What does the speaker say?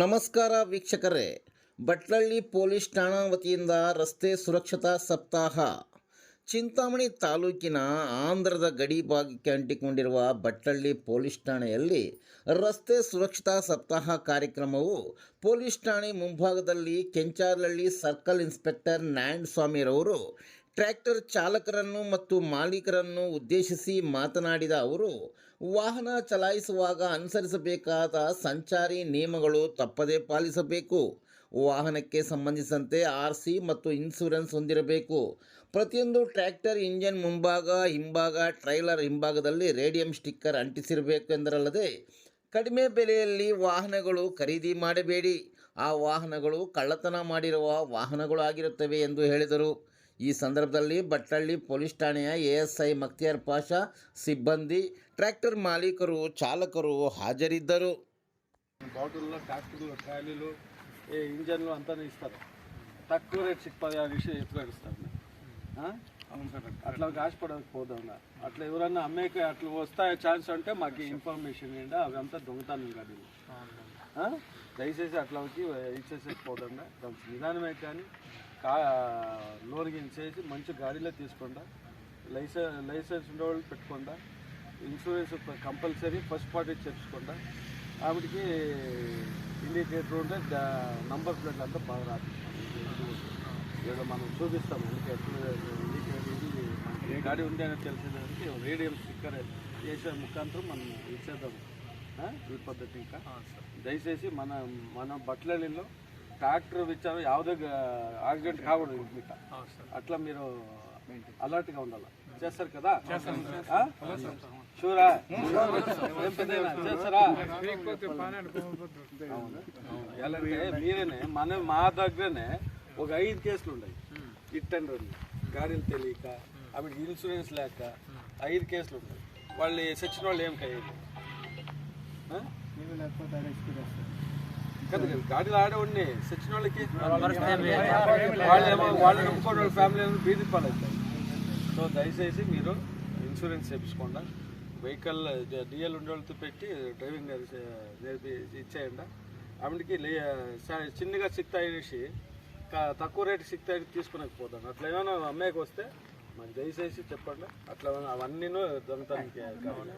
ನಮಸ್ಕಾರ ವೀಕ್ಷಕರೇ. ಭಟ್ಲಳ್ಳಿ ಪೊಲೀಸ್ ಠಾಣಾ ವತಿಯಿಂದ ರಸ್ತೆ ಸುರಕ್ಷತಾ ಸಪ್ತಾಹ. ಚಿಂತಾಮಣಿ ತಾಲೂಕಿನ ಆಂಧ್ರದ ಗಡಿ ಭಾಗಕ್ಕೆ ಅಂಟಿಕೊಂಡಿರುವ ಭಟ್ಲಳ್ಳಿ ಪೊಲೀಸ್ ಠಾಣೆಯಲ್ಲಿ ರಸ್ತೆ ಸುರಕ್ಷತಾ ಸಪ್ತಾಹ ಕಾರ್ಯಕ್ರಮವು ಪೊಲೀಸ್ ಠಾಣೆ ಮುಂಭಾಗದಲ್ಲಿ ಕೆಂಚಾರ್ಲಹಳ್ಳಿ ಸರ್ಕಲ್ ಇನ್ಸ್ಪೆಕ್ಟರ್ ನ್ಯಾಂಡ್ ಸ್ವಾಮಿರವರು ಟ್ರ್ಯಾಕ್ಟರ್ ಚಾಲಕರನ್ನು ಮತ್ತು ಮಾಲೀಕರನ್ನು ಉದ್ದೇಶಿಸಿ ಮಾತನಾಡಿದ ಅವರು, ವಾಹನ ಚಲಾಯಿಸುವಾಗ ಅನುಸರಿಸಬೇಕಾದ ಸಂಚಾರಿ ನಿಯಮಗಳು ತಪ್ಪದೇ ಪಾಲಿಸಬೇಕು. ವಾಹನಕ್ಕೆ ಸಂಬಂಧಿಸಿದಂತೆ ಆರ್ ಸಿ ಮತ್ತು ಇನ್ಸೂರೆನ್ಸ್ ಹೊಂದಿರಬೇಕು. ಪ್ರತಿಯೊಂದು ಟ್ರ್ಯಾಕ್ಟರ್ ಇಂಜನ್ ಮುಂಭಾಗ, ಹಿಂಭಾಗ, ಟ್ರೈಲರ್ ಹಿಂಭಾಗದಲ್ಲಿ ರೇಡಿಯಂ ಸ್ಟಿಕ್ಕರ್ ಅಂಟಿಸಿರಬೇಕು ಎಂದರಲ್ಲದೆ, ಕಡಿಮೆ ಬೆಲೆಯಲ್ಲಿ ವಾಹನಗಳು ಖರೀದಿ ಮಾಡಬೇಡಿ. ಆ ವಾಹನಗಳು ಕಳ್ಳತನ ಮಾಡಿರುವ ವಾಹನಗಳು ಆಗಿರುತ್ತವೆ ಎಂದು ಹೇಳಿದರು. ಈ ಸಂದರ್ಭದಲ್ಲಿ ಭಟ್ಲಳ್ಳಿ ಪೊಲೀಸ್ ಠಾಣೆಯ ಎಎಸ್ಐ ಮಕ್ತಿಯಾರ್ ಪಾಷಾ ಸಿಬ್ಬಂದಿ ಟ್ರ್ಯಾಕ್ಟರ್ ಮಾಲೀಕರು ಚಾಲಕರು ಹಾಜರಿದ್ದರು బాటిల్లో ట్రాక్టర్లు ట్రాలీలు ఏ ఇంజన్లు అంతా ఇస్తారు తక్కువ రేట్ సిక్పది ఆ విషయం ఎక్కువ ఇస్తారు అవును సార్ అట్లా ఆశపడకపోదాం అట్లా ఎవరన్నా అమ్మేకి అట్లా వస్తాయి ఛాన్స్ అంటే మాకు ఇన్ఫర్మేషన్ ఇవ్వండి అవి అంతా దొంగతనం కాదు ఆ? దయచేసి అట్లా వచ్చి ఇచ్చేసేసి పోదండి కొంచెం నిదానమే కానీ కా లోన్ చేసి మంచి గాడిలో తీసుకోండా లైసెన్స్ లైసెన్స్ ఉండేవాళ్ళు పెట్టుకోండా ఇన్సూరెన్స్ కంపల్సరీ ఫస్ట్ పార్టీ చేర్చుకోండా ఆవిడకి ఇండికేటర్ ఉంటే నంబర్ ప్లేట్ అంతా బాగా రాదు. ఏదో మనం చూపిస్తాం ఇండికేటర్ గాడి ఉంది అని తెలిసేదానికి రేడియం స్టిక్కర్ చేసే ముఖాంతరం మనం ఇచ్చేద్దాం? ఈ పద్ధతి ఇంకా. దయచేసి మన మన బట్లల్లో ట్రాక్టర్ విచారం యావదే యాక్సిడెంట్ కాకూడదు మీకు అట్లా మీరు అలర్ట్గా ఉండాలి. చేస్తారు కదా? ఆ? షూరా? చేస్తారా? మీరేనే మన మా దగ్గరనే ఒక ఐదు కేసులు ఉన్నాయి. హిట్ అండ్ రన్ గాడీలు తెలియక ఆవిడ ఇన్సూరెన్స్ లేక ఐదు కేసులు ఉన్నాయి. వాళ్ళు సచిన వాళ్ళు ఏం కయ్యేది ఆ? గాడిలో ఆడేవాడిని. సచిన వాళ్ళకి వాళ్ళు నమ్ముకోవడం వాళ్ళ ఫ్యామిలీ బీది పాలవుతాయి సో దయచేసి మీరు ఇన్సూరెన్స్ చేపించుకోండి. వెహికల్ డిఎల్ ఉండే వాళ్ళతో పెట్టి డ్రైవింగ్ నేర్పి నేర్పి ఇచ్చేయండి. ఆమెకి చిన్నగా సిక్తా అనేసి తక్కువ రేటు సిక్తా తీసుకునకపోతాను అట్లా ఏమైనా అమ్మాయికి వస్తే మాకు దయచేసి చెప్పండి. అట్లా అవన్నీ దొంగతనానికి కావాలి.